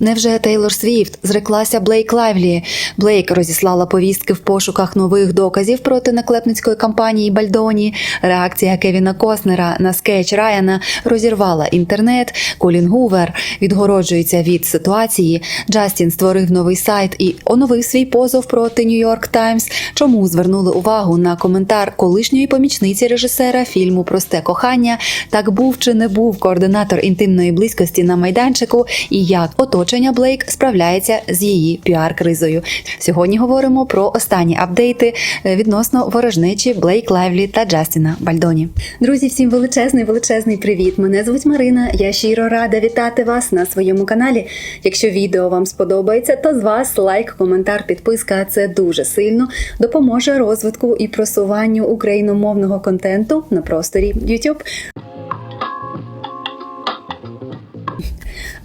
Невже Тейлор Свіфт зреклася Блейк Лайвлі? Блейк розіслала повістки в пошуках нових доказів проти наклепницької кампанії Бальдоні. Реакція Кевіна Костнера на скетч Райана розірвала інтернет. Колін Гувер відгороджується від ситуації. Джастін створив новий сайт і оновив свій позов проти Нью-Йорк Таймс. Чому звернули увагу на коментар колишньої помічниці режисера фільму Просте кохання? Так був чи не був координатор інтимної близькості на майданчику, і як оточення Блейк справляється з її піар-кризою. Сьогодні говоримо про останні апдейти е, відносно ворожнечі Блейк Лайвлі та Джастіна Бальдоні. Друзі, всім величезний величезний привіт! Мене звуть Марина. Я щиро рада вітати вас на своєму каналі. Якщо відео вам сподобається, то з вас лайк, коментар, підписка це дуже сильно допоможе розвитку і просуванню україномовного контенту на просторі YouTube.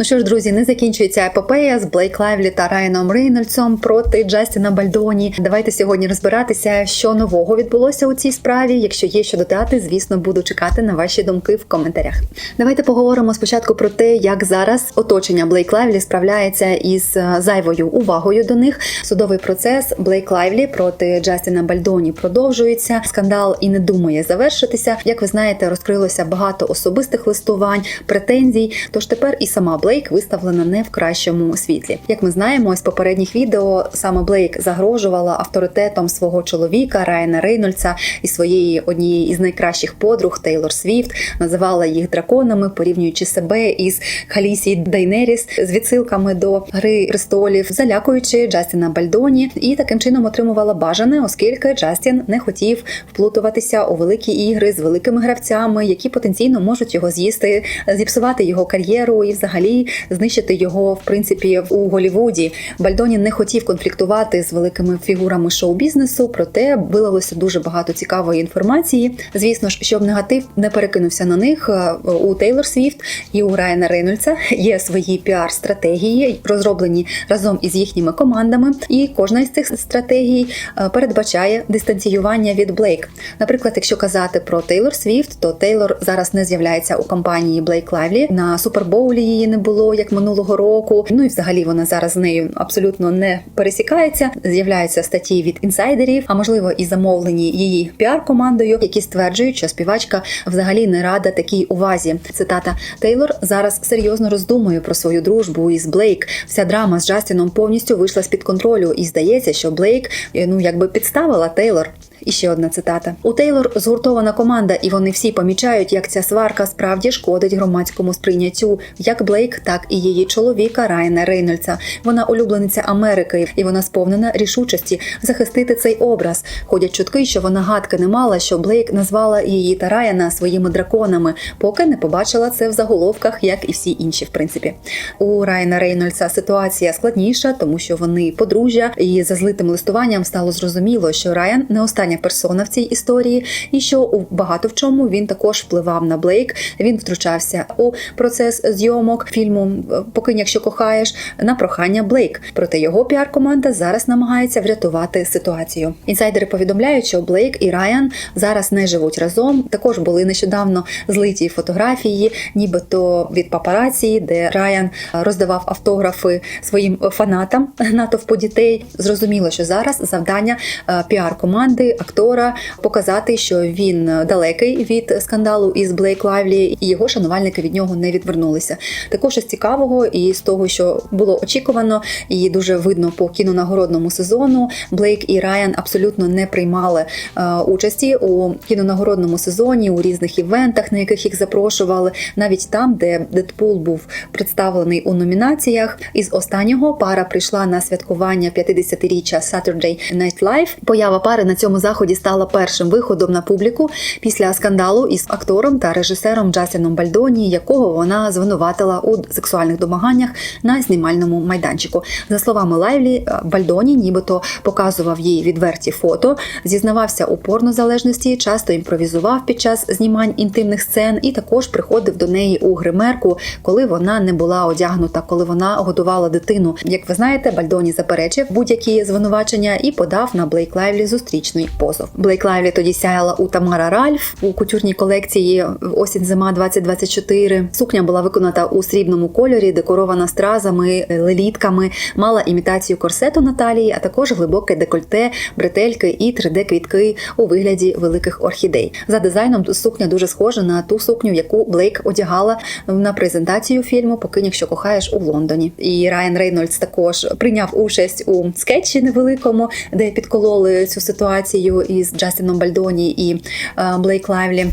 Ну що ж, друзі, не закінчується епопея з Блейк Лайвлі та Райаном Рейнольдсом проти Джастіна Бальдоні. Давайте сьогодні розбиратися, що нового відбулося у цій справі. Якщо є що додати, звісно, буду чекати на ваші думки в коментарях. Давайте поговоримо спочатку про те, як зараз оточення Блейк Лайвлі справляється із е, зайвою увагою до них. Судовий процес Блейк Лайвлі проти Джастіна Бальдоні продовжується. Скандал і не думає завершитися. Як ви знаєте, розкрилося багато особистих листувань, претензій. Тож тепер і сама Блейк виставлена не в кращому світлі. Як ми знаємо, з попередніх відео саме Блейк загрожувала авторитетом свого чоловіка Райана Рейнольдса і своєї однієї із найкращих подруг Тейлор Свіфт, називала їх драконами, порівнюючи себе із Халісі Дейнеріс з відсилками до гри престолів, залякуючи Джастіна Бальдоні, і таким чином отримувала бажане, оскільки Джастін не хотів вплутуватися у великі ігри з великими гравцями, які потенційно можуть його з'їсти, зіпсувати його кар'єру і взагалі знищити його в принципі у Голівуді. Бальдоні не хотів конфліктувати з великими фігурами шоу-бізнесу, проте вилилося дуже багато цікавої інформації. Звісно ж, щоб негатив не перекинувся на них е, у Тейлор Свіфт і у Райана Рейнольдса є свої піар-стратегії, розроблені разом із їхніми командами. І кожна із цих стратегій е, передбачає дистанціювання від Блейк. Наприклад, якщо казати про Тейлор Свіфт, то Тейлор зараз не з'являється у компанії Блейк Лайвлі. На супербоулі її не було як минулого року. Ну і взагалі вона зараз з нею абсолютно не пересікається. З'являються статті від інсайдерів, а можливо і замовлені її піар-командою, які стверджують, що співачка взагалі не рада такій увазі. Цитата Тейлор зараз серйозно роздумує про свою дружбу із Блейк. Вся драма з Джастіном повністю вийшла з під контролю, і здається, що Блейк е, ну якби підставила Тейлор. І ще одна цитата: у Тейлор згуртована команда, і вони всі помічають, як ця сварка справді шкодить громадському сприйняттю, як Блейк, так і її чоловіка Райана Рейнольдса. Вона улюблениця Америки, і вона сповнена рішучості захистити цей образ. Ходять чутки, що вона гадки не мала, що Блейк назвала її та Райана своїми драконами, поки не побачила це в заголовках, як і всі інші, в принципі. У Райана Рейнольдса ситуація складніша, тому що вони подружжя, і за злитим листуванням стало зрозуміло, що Райан не остання персона в цій історії, і що у багато в чому він також впливав на Блейк. Він втручався у процес зйомок фільму Покинь, якщо кохаєш на прохання Блейк. Проте його піар-команда зараз намагається врятувати ситуацію. Інсайдери повідомляють, що Блейк і Райан зараз не живуть разом. Також були нещодавно злиті фотографії, нібито від папараці, де Райан роздавав автографи своїм фанатам натовпу дітей. Зрозуміло, що зараз завдання е, піар-команди актора показати, що він далекий від скандалу із Блейк Лайвлі, і його шанувальники від нього не відвернулися. Також із цікавого і з того, що було очікувано, і дуже видно по кінонагородному сезону. Блейк і Райан абсолютно не приймали е, участі у кінонагородному сезоні, у різних івентах, на яких їх запрошували, навіть там, де Дедпул був представлений у номінаціях. Із останнього пара прийшла на святкування 50-річчя Saturday Night Live. Поява пари на цьому заході стала першим виходом на публіку після скандалу із актором та режисером Джастіном Бальдоні, якого вона звинуватила у сексуальних домаганнях на знімальному майданчику. За словами Лайвлі, Бальдоні, нібито показував їй відверті фото, зізнавався у порнозалежності, часто імпровізував під час знімань інтимних сцен і також приходив до неї у гримерку, коли вона не була одягнута, коли вона годувала дитину. Як ви знаєте, Бальдоні заперечив будь-які звинувачення і подав на Блейк Лайвлі зустрічний позов. Блейк Лайвлі тоді сяяла у Тамара Ральф у кутюрній колекції осінь зима 2024. Сукня була виконана у срібному кольорі, декорована стразами, лелітками, мала імітацію корсету на талії, а також глибоке декольте, бретельки і 3D-квітки у вигляді великих орхідей. За дизайном сукня дуже схожа на ту сукню, яку Блейк одягала на презентацію фільму Покинь, якщо кохаєш у Лондоні. І Райан Рейнольдс також прийняв участь у скетчі невеликому, де підкололи цю ситуацію із Джастіном Бальдоні і е, Блейк Лайвлі.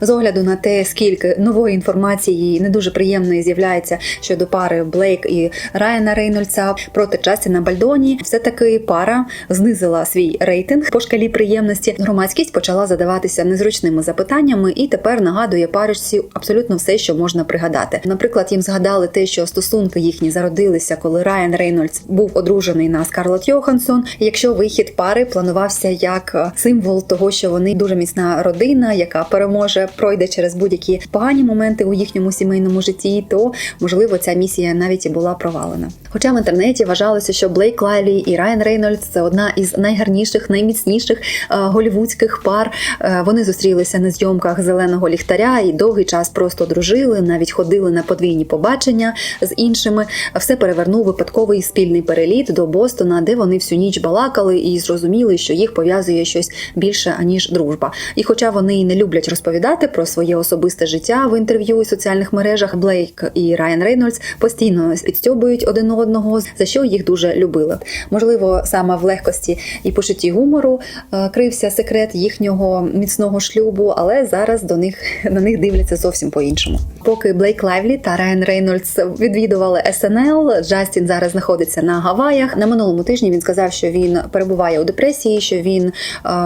З огляду на те, скільки нової інформації не дуже приємної з'являється щодо пари Блейк і Райана Рейнольдса проти Джастіна Бальдоні, все таки пара знизила свій рейтинг по шкалі приємності. Громадськість почала задаватися незручними запитаннями і тепер нагадує парочці абсолютно все, що можна пригадати. Наприклад, їм згадали те, що стосунки їхні зародилися, коли Райан Рейнольдс був одружений на Скарлетт Йоханссон. Якщо вихід пари планувався як е, символ того, що вони дуже міцна родина, яка переможе пройде через будь-які погані моменти у їхньому сімейному житті, то можливо ця місія навіть і була провалена. Хоча в інтернеті вважалося, що Блейк Лайлі і Райан Рейнольдс це одна із найгарніших, найміцніших е, голівудських пар. Е, Вони зустрілися на зйомках зеленого ліхтаря і довгий час просто дружили, навіть ходили на подвійні побачення з іншими. Все перевернув випадковий спільний переліт до Бостона, де вони всю ніч балакали і зрозуміли, що їх пов'язує щось більше аніж дружба. І хоча вони й не люблять розповідати про своє особисте життя в інтерв'ю і соціальних мережах, Блейк і Райан Рейнольдс постійно підстьобують один одного, за що їх дуже любили. Можливо, саме в легкості і почутті гумору е, крився секрет їхнього міцного шлюбу, але зараз до них на них дивляться зовсім по-іншому. Поки Блейк Лайвлі та Райан Рейнольдс відвідували СНЛ, Джастін зараз знаходиться на Гаваях. На минулому тижні він сказав, що він перебуває у депресії, що він е,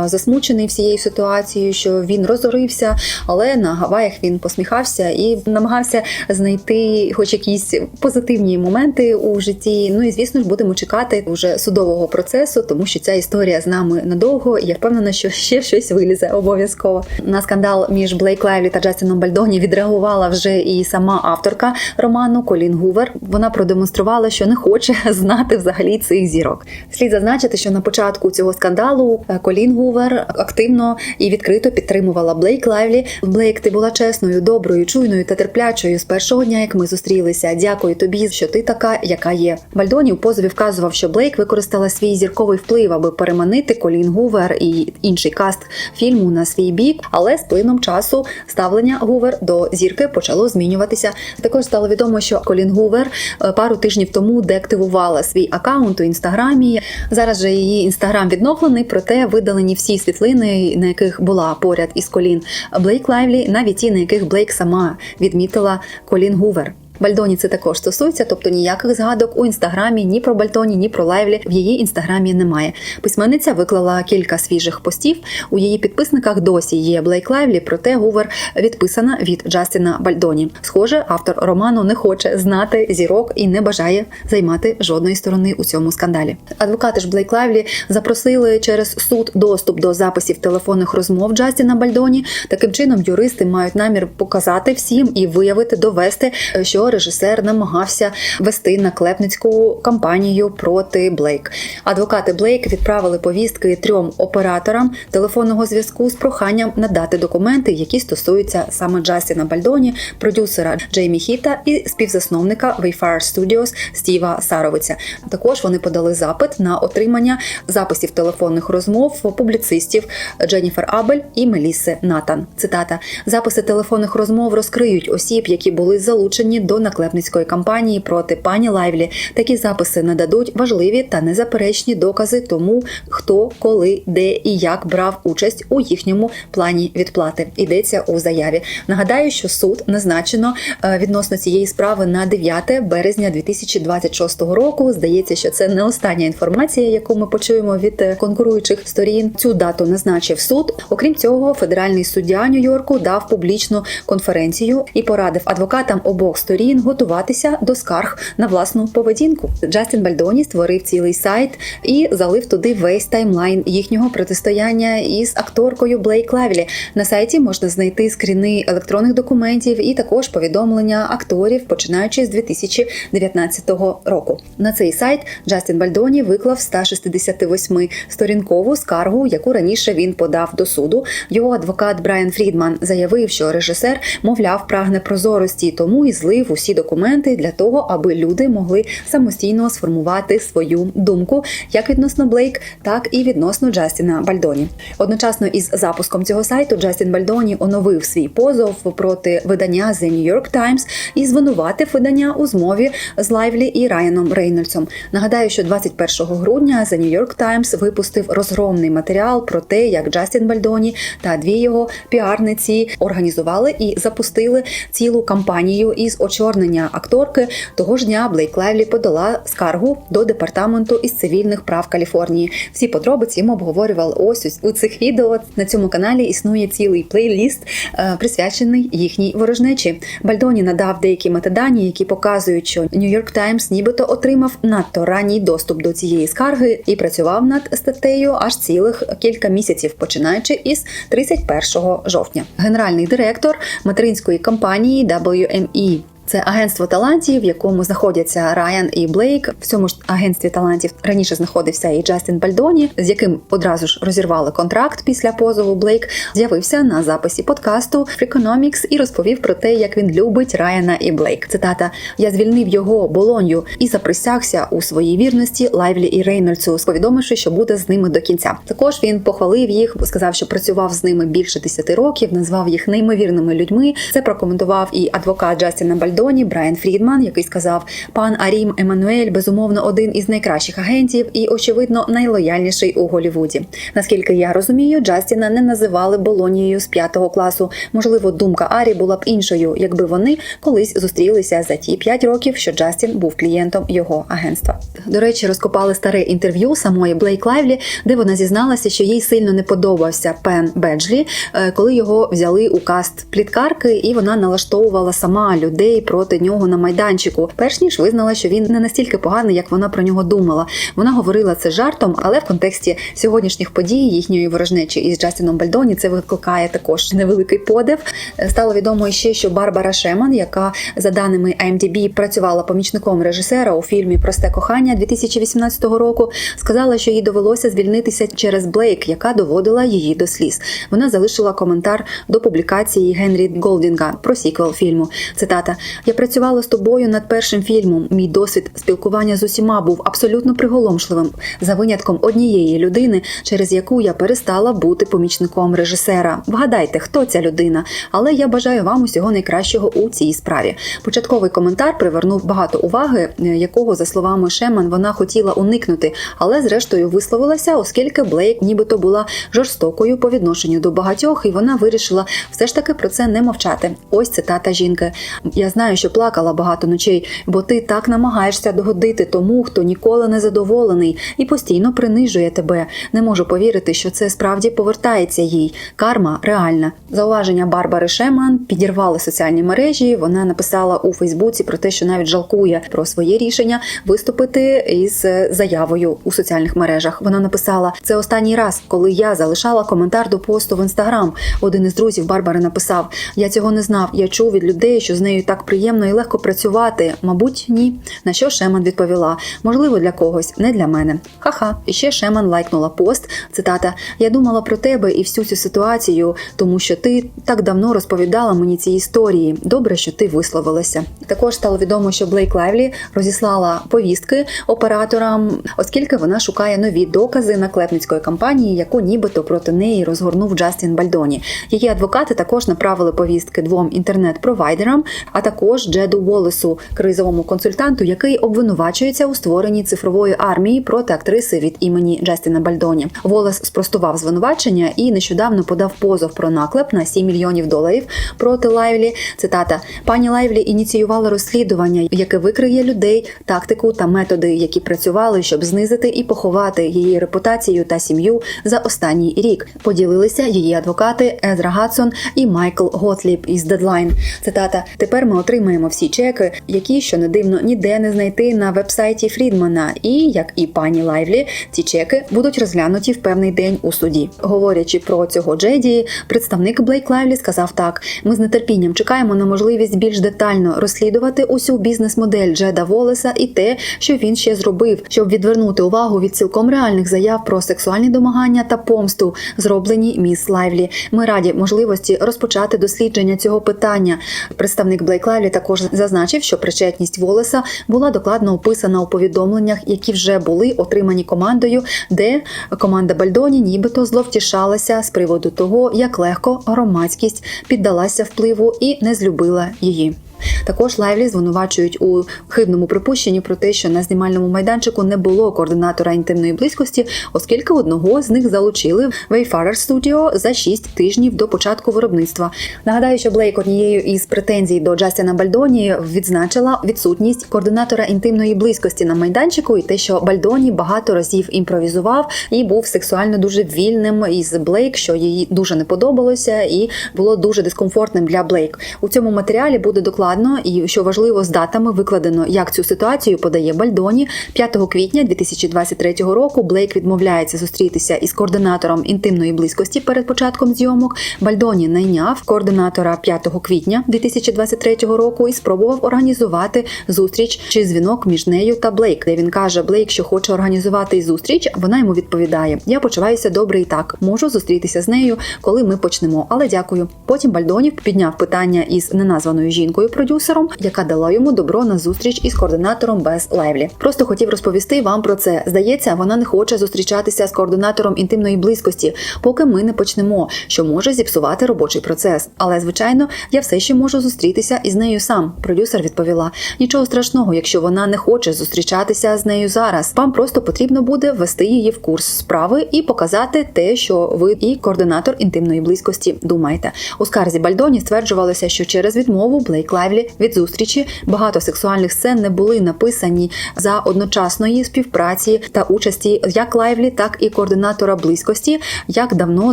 засмучений всією ситуацією, що він розорився. Але на Гаваях він посміхався і намагався знайти хоч якісь позитивні моменти у житті. Ну і звісно ж будемо чекати вже судового процесу, тому що ця історія з нами надовго. І я впевнена, що ще щось вилізе обов'язково. На скандал між Блейк Лайвлі та Джастіном Бальдоні відреагувала вже і сама авторка роману Колін Гувер. Вона продемонструвала, що не хоче знати взагалі цих зірок. Слід зазначити, що на початку цього скандалу е, Колін Гувер активно і відкрито підтримувала Блейк Лайвлі. Блейк, ти була чесною, доброю, чуйною та терплячою з першого дня, як ми зустрілися. Дякую тобі, що ти така, яка є. Бальдоні у позові вказував, що Блейк використала свій зірковий вплив, аби переманити Колін Гувер і інший каст фільму на свій бік. Але з плином часу ставлення Гувер до зірки почало змінюватися. Також стало відомо, що Колін Гувер е, пару тижнів тому деактивувала свій акаунт у інстаграмі. Зараз же її інстаграм відновлений, проте видалені всі світлини, на яких була поряд із Колін Блейк Лайвлі, навіть ті, на яких Блейк сама відмітила Колін Гувер. Бальдоні це також стосується, тобто ніяких згадок у інстаграмі ні про Бальдоні, ні про Лайвлі в її інстаграмі немає. Письменниця виклала кілька свіжих постів. У її підписниках досі є Блейк Лайвлі, проте Гувер відписана від Джастіна Бальдоні. Схоже, автор роману не хоче знати зірок і не бажає займати жодної сторони у цьому скандалі. Адвокати ж Блейк Лайвлі запросили через суд доступ до записів телефонних розмов Джастіна Бальдоні. Таким чином, юристи мають намір показати всім і виявити, довести, що режисер намагався вести наклепницьку кампанію проти Блейк. Адвокати Блейк відправили повістки трьом операторам телефонного зв'язку з проханням надати документи, які стосуються саме Джастіна Бальдоні, продюсера Джеймі Хіта і співзасновника Wayfire Studios Стіва Саровиця. Також вони подали запит на отримання записів телефонних розмов публіцистів Дженніфер Абель і Меліси Натан. Цитата: записи телефонних розмов розкриють осіб, які були залучені до наклепницької кампанії проти пані Лайвлі. Такі записи нададуть важливі та незаперечні докази тому, хто, коли, де і як брав участь у їхньому плані відплати. Йдеться у заяві. Нагадаю, що суд назначено е, відносно цієї справи на 9 березня 2026 року. Здається, що це не остання інформація, яку ми почуємо від е, конкуруючих сторін. Цю дату назначив суд. Окрім цього, федеральний суддя Нью-Йорку дав публічну конференцію і порадив адвокатам обох сторін сторін готуватися до скарг на власну поведінку. Джастін Бальдоні створив цілий сайт і залив туди весь таймлайн їхнього протистояння із акторкою Блейк Лавілі. На сайті можна знайти скріни електронних документів і також повідомлення акторів, починаючи з 2019 року. На цей сайт Джастін Бальдоні виклав 168 сторінкову скаргу, яку раніше він подав до суду. Його адвокат Брайан Фрідман заявив, що режисер, мовляв, прагне прозорості, тому і злив усі документи для того, аби люди могли самостійно сформувати свою думку як відносно Блейк, так і відносно Джастіна Бальдоні. Одночасно із запуском цього сайту Джастін Бальдоні оновив свій позов проти видання The New York Times і звинуватив видання у змові з Лайвлі і Райаном Рейнольдсом. Нагадаю, що 21 грудня The New York Times випустив розгромний матеріал про те, як Джастін Бальдоні та дві його піарниці організували і запустили цілу кампанію із очорнення акторки. Того ж дня Блейк Лайвлі подала скаргу до департаменту із цивільних прав Каліфорнії. Всі подробиці ми обговорювали ось ось у цих відео. На цьому каналі існує цілий плейліст, е, присвячений їхній ворожнечі. Бальдоні надав деякі метадані, які показують, що York Times нібито отримав надто ранній доступ до цієї скарги і працював над статтею аж цілих кілька місяців, починаючи із 31 жовтня. Генеральний директор материнської компанії WME це агентство талантів, в якому знаходяться Райан і Блейк. В цьому ж агентстві талантів раніше знаходився і Джастін Бальдоні, з яким одразу ж розірвали контракт після позову. Блейк з'явився на записі подкасту Freakonomics і розповів про те, як він любить Райана і Блейк. Цитата: Я звільнив його болонью і заприсягся у своїй вірності Лайвлі і Рейнольдсу, повідомивши, що буде з ними до кінця. Також він похвалив їх, сказав, що працював з ними більше 10 років, назвав їх неймовірними людьми. Це прокоментував і адвокат Джастіна Бальдоні Брайан Фрідман, який сказав: пан Арім Еммануель, безумовно, один із найкращих агентів і, очевидно, найлояльніший у Голівуді. Наскільки я розумію, Джастіна не називали Болонією з п'ятого класу. Можливо, думка Арі була б іншою, якби вони колись зустрілися за ті п'ять років, що Джастін був клієнтом його агентства. До речі, розкопали старе інтерв'ю самої Блейк Лайвлі, де вона зізналася, що їй сильно не подобався Пен Беджлі, е, коли його взяли у каст пліткарки, і вона налаштовувала сама людей проти нього на майданчику. Перш ніж визнала, що він не настільки поганий, як вона про нього думала. Вона говорила це жартом, але в контексті сьогоднішніх подій їхньої ворожнечі із Джастіном Бальдоні це викликає також невеликий подив. Е, Стало відомо ще, що Барбара Шеман, яка за даними IMDb працювала помічником режисера у фільмі Просте кохання 2018 року, сказала, що їй довелося звільнитися через Блейк, яка доводила її до сліз. Вона залишила коментар до публікації Генрі Голдінга про сіквел фільму. Цитата: Я працювала з тобою над першим фільмом. Мій досвід спілкування з усіма був абсолютно приголомшливим, за винятком однієї людини, через яку я перестала бути помічником режисера. Вгадайте, хто ця людина, але я бажаю вам усього найкращого у цій справі. Початковий коментар привернув багато уваги, е, якого, за словами Шеман, вона хотіла уникнути, але зрештою висловилася, оскільки Блейк нібито була жорстокою по відношенню до багатьох, і вона вирішила все ж таки про це не мовчати. Ось цитата жінки. Я знаю, що плакала багато ночей, бо ти так намагаєшся догодити тому, хто ніколи не задоволений і постійно принижує тебе. Не можу повірити, що це справді повертається їй. Карма реальна. Зауваження Барбари Шеман підірвали соціальні мережі. Вона написала у Фейсбуці про те, що навіть жалкує про своє рішення виступити із заявою у соціальних мережах. Вона написала: це останній раз, коли я залишала коментар до посту в інстаграм. Один із друзів Барбари написав: Я цього не знав. Я чув від людей, що з нею так приємно і легко працювати. Мабуть, ні. На що Шеман відповіла: можливо, для когось, не для мене. Ха-ха. І ще Шеман лайкнула пост. Цитата: Я думала про тебе і всю цю ситуацію, тому що ти так давно розповідала мені ці історії. Добре, що ти висловилася. Також стало відомо, що Блейк Лайвлі розіслала повістки операторам, оскільки вона шукає нові докази наклепницької кампанії, яку нібито проти неї розгорнув Джастін Бальдоні. Її адвокати також направили повістки двом інтернет-провайдерам, а також Джеду Волесу, кризовому консультанту, який обвинувачується у створенні цифрової армії проти актриси від імені Джастіна Бальдоні. Волес спростував звинувачення і нещодавно подав позов про наклеп на 7 мільйонів доларів проти Лайвлі. Цитата: пані Лайвлі ініціювала розслідування, яке викриє людей, тактику та методи, які працювали, щоб знизити і поховати її репутацію та сім'ю за останній рік. Поділилися її адвокати Езра Гадсон і Майкл Готліп із Deadline. Цитата: Тепер ми отримали отримаємо всі чеки, які що не дивно ніде не знайти на вебсайті Фрідмана. І як і пані Лайвлі, ці чеки будуть розглянуті в певний день у суді. Говорячи про цього Джеді, представник Блейк Лайвлі сказав так: ми з нетерпінням чекаємо на можливість більш детально розслідувати усю бізнес-модель Джеда Волеса і те, що він ще зробив, щоб відвернути увагу від цілком реальних заяв про сексуальні домагання та помсту, зроблені міс Лайвлі. Ми раді можливості розпочати дослідження цього питання. Представник Блейк Лайвлі також зазначив, що причетність Волеса була докладно описана у повідомленнях, які вже були отримані командою, де команда Бальдоні нібито зловтішалася з приводу того, як легко громадськість піддалася впливу і не злюбила її. Також Лайвлі звинувачують у хибному припущенні про те, що на знімальному майданчику не було координатора інтимної близькості, оскільки одного з них залучили в Wayfarer Studio за 6 тижнів до початку виробництва. Нагадаю, що Блейк однією із претензій до Джастіна Бальдоні відзначила відсутність координатора інтимної близькості на майданчику і те, що Бальдоні багато разів імпровізував і був сексуально дуже вільним із Блейк, що їй дуже не подобалося, і було дуже дискомфортним для Блейк. У цьому матеріалі буде докладно і що важливо з датами викладено, як цю ситуацію подає Бальдоні 5 квітня 2023 року. Блейк відмовляється зустрітися із координатором інтимної близькості перед початком зйомок. Бальдоні найняв координатора 5 квітня 2023 року і спробував організувати зустріч чи дзвінок між нею та Блейк, де він каже Блейк, що хоче організувати зустріч. Вона йому відповідає: Я почуваюся добре і так, можу зустрітися з нею, коли ми почнемо. Але дякую. Потім Бальдонів підняв питання із неназваною жінкою продюсером, яка дала йому добро на зустріч із координатором без Лайвлі. Просто хотів розповісти вам про це. Здається, вона не хоче зустрічатися з координатором інтимної близькості, поки ми не почнемо, що може зіпсувати робочий процес. Але звичайно, я все ще можу зустрітися із нею сам. Продюсер відповіла: нічого страшного, якщо вона не хоче зустрічатися з нею зараз. Вам просто потрібно буде ввести її в курс справи і показати те, що ви і координатор інтимної близькості думаєте. У скарзі Бальдоні стверджувалося, що через відмову Блейк Лайвлі від зустрічі багато сексуальних сцен не були написані за одночасної співпраці та участі як Лайвлі, так і координатора близькості, як давно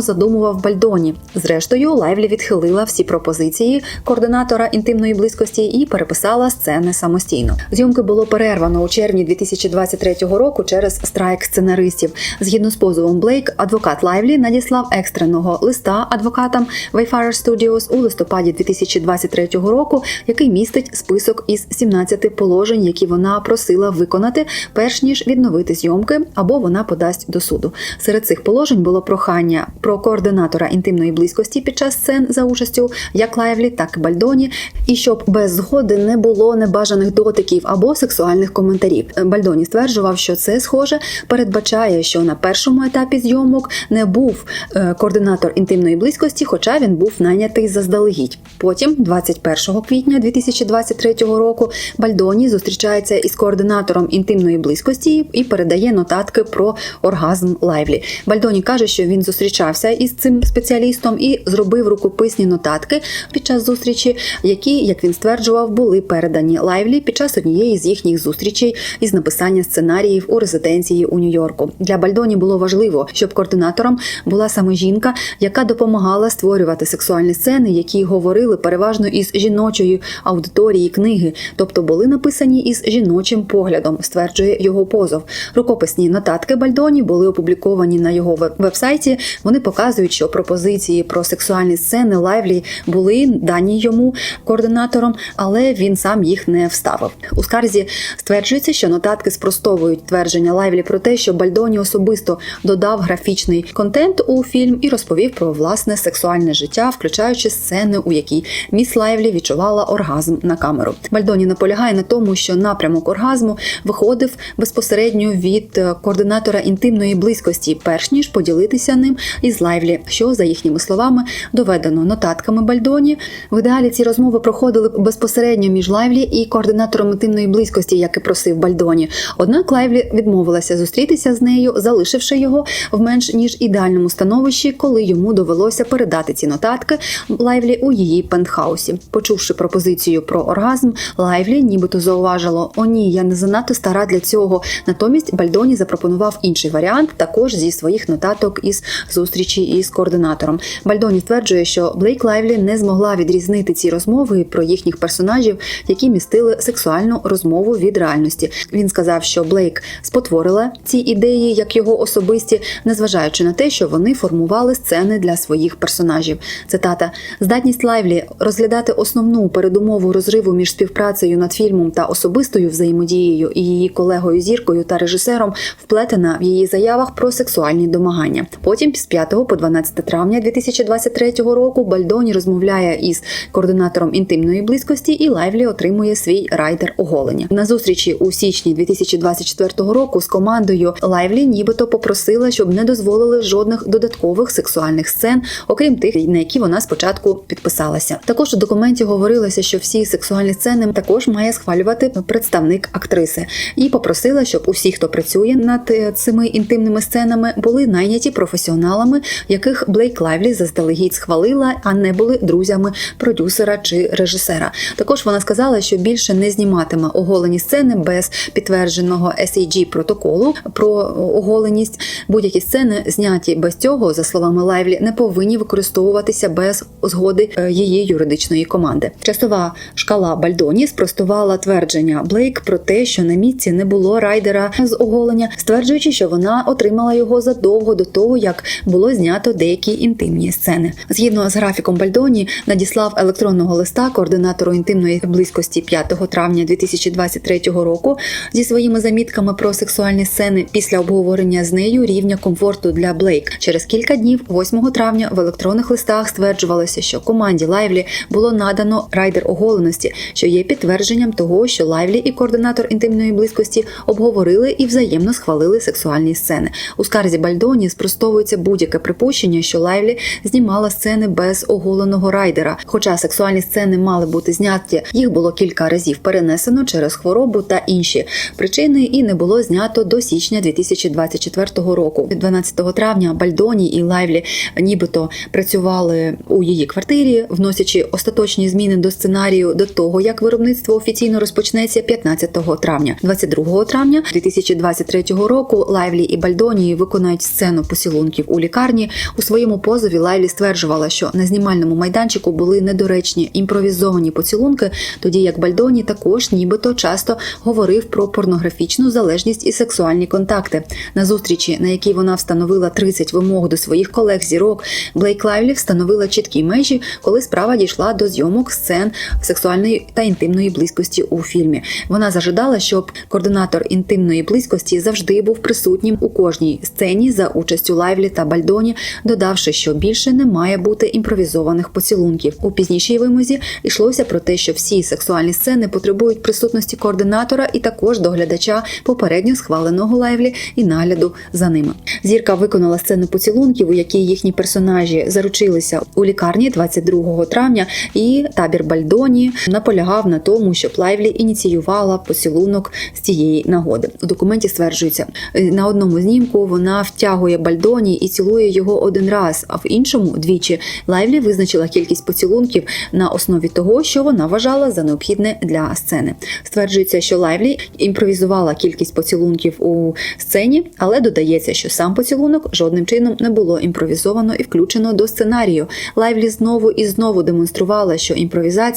задумував Бальдоні. Зрештою, Лайвлі відхилила всі пропозиції координатора інтимної близькості і переписала сцени самостійно. Зйомки було перервано у червні 2023 року через страйк сценаристів. Згідно з позовом Блейк, адвокат Лайвлі надіслав екстреного листа адвокатам Wayfarer Studios у листопаді 2023 року, який містить список із 17 положень, які вона просила виконати, перш ніж відновити зйомки, або вона подасть до суду. Серед цих положень було прохання про координатора інтимної близькості під час сцен за участю як Лайвлі, так і Бальдоні, і щоб без згоди не було небажаних дотиків або сексуальних коментарів. Бальдоні стверджував, що це схоже передбачає, що на першому етапі зйомок не був е, координатор інтимної близькості, хоча він був найнятий заздалегідь. Потім, 21 квітня 2023 року, Бальдоні зустрічається із координатором інтимної близькості і передає нотатки про оргазм Лайвлі. Бальдоні каже, що він зустрічався із цим спеціалістом і зробив рукописні нотатки під час зустрічі, які, як він стверджував, були передані Лайвлі під час однієї з їхніх зустрічей із написання сценаріїв у резиденції у Нью-Йорку. Для Бальдоні було важливо, щоб координатором була саме жінка, яка допомагала створювати сексуальні сцени, які говорили переважно із аудиторії книги, тобто були написані із жіночим поглядом, стверджує його позов. Рукописні нотатки Бальдоні були опубліковані на його веб- вебсайті. Вони показують, що пропозиції про сексуальні сцени Лайвлі були дані йому координатором, але він сам їх не вставив. У скарзі стверджується, що нотатки спростовують твердження Лайвлі про те, що Бальдоні особисто додав графічний контент у фільм і розповів про власне сексуальне життя, включаючи сцени, у якій міс Лайвлі відчувала оргазм на камеру. Бальдоні наполягає на тому, що напрямок оргазму виходив безпосередньо від е, координатора інтимної близькості, перш ніж поділитися ним із Лайвлі, що за їхніми словами доведено нотатками Бальдоні. В ідеалі ці розмови проходили безпосередньо між Лайвлі і координатором інтимної близькості, як і просив Бальдоні. Однак Лайвлі відмовилася зустрітися з нею, залишивши його в менш ніж ідеальному становищі, коли йому довелося передати ці нотатки Лайвлі у її пентхаусі. Почувши пропозицію пропозицію про оргазм, Лайвлі нібито зауважило: О, ні, я не занадто стара для цього. Натомість Бальдоні запропонував інший варіант, також зі своїх нотаток із зустрічі із координатором. Бальдоні стверджує, що Блейк Лайвлі не змогла відрізнити ці розмови про їхніх персонажів, які містили сексуальну розмову від реальності. Він сказав, що Блейк спотворила ці ідеї як його особисті, незважаючи на те, що вони формували сцени для своїх персонажів. Цитата: здатність Лайвлі розглядати основну передумову розриву між співпрацею над фільмом та особистою взаємодією і її колегою зіркою та режисером вплетена в її заявах про сексуальні домагання. Потім з 5 по 12 травня 2023 року Бальдоні розмовляє із координатором інтимної близькості, і Лайвлі отримує свій райдер оголення. На зустрічі у січні 2024 року з командою Лайвлі нібито попросила, щоб не дозволили жодних додаткових сексуальних сцен, окрім тих, на які вона спочатку підписалася. Також у документі говорилося, що всі сексуальні сцени також має схвалювати представник актриси, і попросила, щоб усі, хто працює над е, цими інтимними сценами, були найняті професіоналами, яких Блейк Лайвлі заздалегідь схвалила, а не були друзями продюсера чи режисера. Також вона сказала, що більше не зніматиме оголені сцени без підтвердженого SAG протоколу про оголеність. Будь-які сцени зняті без цього, за словами Лайвлі, не повинні використовуватися без згоди е, її юридичної команди. Часова шкала Бальдоні спростувала твердження Блейк про те, що на місці не було райдера з оголення, стверджуючи, що вона отримала його задовго до того, як було знято деякі інтимні сцени. Згідно з графіком Бальдоні, надіслав електронного листа координатору інтимної близькості 5 травня 2023 року зі своїми замітками про сексуальні сцени після обговорення з нею рівня комфорту для Блейк. Через кілька днів, 8 травня, в електронних листах стверджувалося, що команді Лайвлі було надано райдер оголеності, що є підтвердженням того, що Лайвлі і координатор інтимної близькості обговорили і взаємно схвалили сексуальні сцени. У скарзі Бальдоні спростовується будь-яке припущення, що Лайвлі знімала сцени без оголеного райдера. Хоча сексуальні сцени мали бути зняті, їх було кілька разів перенесено через хворобу та інші причини, і не було знято до січня 2024 року. 12 травня Бальдоні і Лайвлі нібито працювали у її квартирі, вносячи остаточні зміни до сценарію до того, як виробництво офіційно розпочнеться 15 травня. 22 травня 2023 року Лайвлі і Бальдоні виконають сцену посілунків у лікарні. У своєму позові Лайвлі стверджувала, що на знімальному майданчику були недоречні імпровізовані поцілунки, тоді як Бальдоні також нібито часто говорив про порнографічну залежність і сексуальні контакти. На зустрічі, на якій вона встановила 30 вимог до своїх колег зірок, Блейк Лайвлі встановила чіткі межі, коли справа дійшла до зйомок сцен сексуальної та інтимної близькості у фільмі. Вона зажадала, щоб координатор інтимної близькості завжди був присутнім у кожній сцені за участю Лайвлі та Бальдоні, додавши, що більше не має бути імпровізованих поцілунків. У пізнішій вимозі йшлося про те, що всі сексуальні сцени потребують присутності координатора і також доглядача попередньо схваленого Лайвлі і нагляду за ними. Зірка виконала сцену поцілунків, у якій їхні персонажі заручилися у лікарні 22 травня, і табір Бальдоні наполягав на тому, щоб Лайвлі ініціювала поцілунок з цієї нагоди. У документі стверджується, е, на одному знімку вона втягує Бальдоні і цілує його один раз, а в іншому двічі Лайвлі визначила кількість поцілунків на основі того, що вона вважала за необхідне для сцени. Стверджується, що Лайвлі імпровізувала кількість поцілунків у сцені, але додається, що сам поцілунок жодним чином не було імпровізовано і включено до сценарію. Лайвлі знову і знову демонструвала, що імпровізація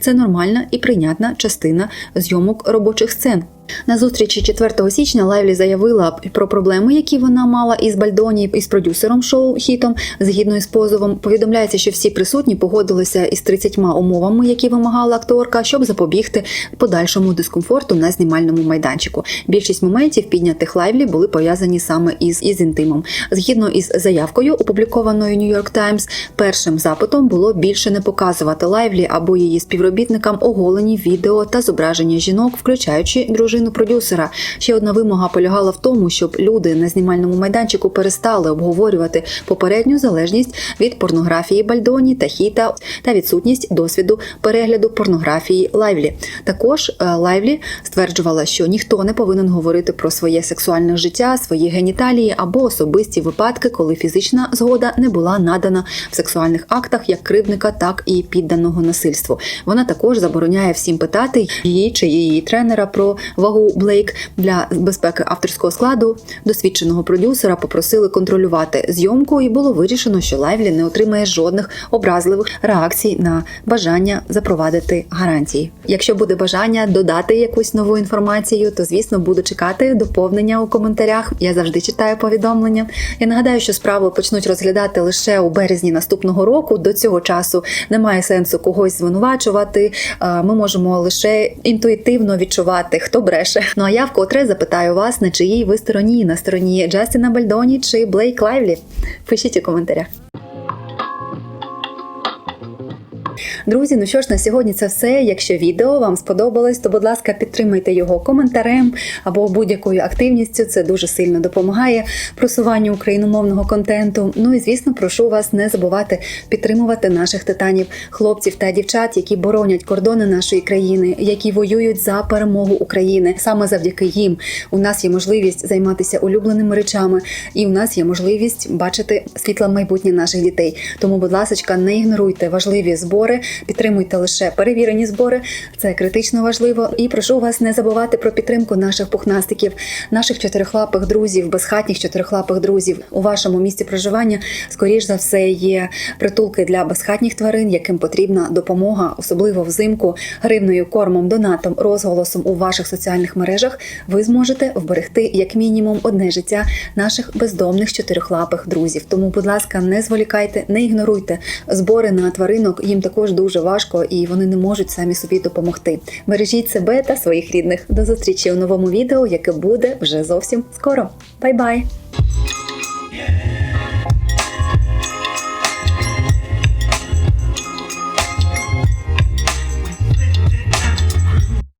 це нормальна і прийнятна частина зйомок робочих сцен. На зустрічі 4 січня Лайвлі заявила про проблеми, які вона мала із Бальдоні із продюсером шоу хітом. Згідно із позовом, повідомляється, що всі присутні погодилися із 30 умовами, які вимагала акторка, щоб запобігти подальшому дискомфорту на знімальному майданчику. Більшість моментів, піднятих Лайвлі, були пов'язані саме із, із інтимом. Згідно із заявкою, опублікованою New York Times, першим запитом було більше не показувати Лайвлі або її співробітникам оголені відео та зображення жінок, включаючи дружину дружину продюсера. Ще одна вимога полягала в тому, щоб люди на знімальному майданчику перестали обговорювати попередню залежність від порнографії Бальдоні та Хіта та відсутність досвіду перегляду порнографії Лайвлі. Також е, Лайвлі стверджувала, що ніхто не повинен говорити про своє сексуальне життя, свої геніталії або особисті випадки, коли фізична згода не була надана в сексуальних актах як кривдника, так і підданого насильству. Вона також забороняє всім питати її чи її тренера про вагу Блейк для безпеки авторського складу. Досвідченого продюсера попросили контролювати зйомку, і було вирішено, що Лайвлі не отримає жодних образливих реакцій на бажання запровадити гарантії. Якщо буде бажання додати якусь нову інформацію, то звісно буду чекати доповнення у коментарях. Я завжди читаю повідомлення. Я нагадаю, що справу почнуть розглядати лише у березні наступного року. До цього часу немає сенсу когось звинувачувати. Е, Ми можемо лише інтуїтивно відчувати, хто бреше. Ну а я вкотре запитаю вас, на чиїй ви стороні на стороні Джастіна Бальдоні чи Блейк Лайвлі? Пишіть у коментарях. Друзі, ну що ж, на сьогодні це все. Якщо відео вам сподобалось, то будь ласка, підтримайте його коментарем або будь-якою активністю. Це дуже сильно допомагає просуванню україномовного контенту. Ну і звісно, прошу вас не забувати підтримувати наших титанів, хлопців та дівчат, які боронять кордони нашої країни, які воюють за перемогу України. Саме завдяки їм у нас є можливість займатися улюбленими речами, і у нас є можливість бачити світле майбутнє наших дітей. Тому, будь ласка, не ігноруйте важливі збори, підтримуйте лише перевірені збори. Це критично важливо. І прошу вас не забувати про підтримку наших пухнастиків, наших чотирихлапих друзів, безхатніх чотирихлапих друзів. У вашому місці проживання, скоріш за все, є притулки для безхатніх тварин, яким потрібна допомога, особливо взимку, гривною, кормом, донатом, розголосом у ваших соціальних мережах. Ви зможете вберегти як мінімум одне життя наших бездомних чотирихлапих друзів. Тому, будь ласка, не зволікайте, не ігноруйте збори на тваринок. Їм також дуже важко і вони не можуть самі собі допомогти. Бережіть себе та своїх рідних. До зустрічі у новому відео, яке буде вже зовсім скоро. Бай-бай!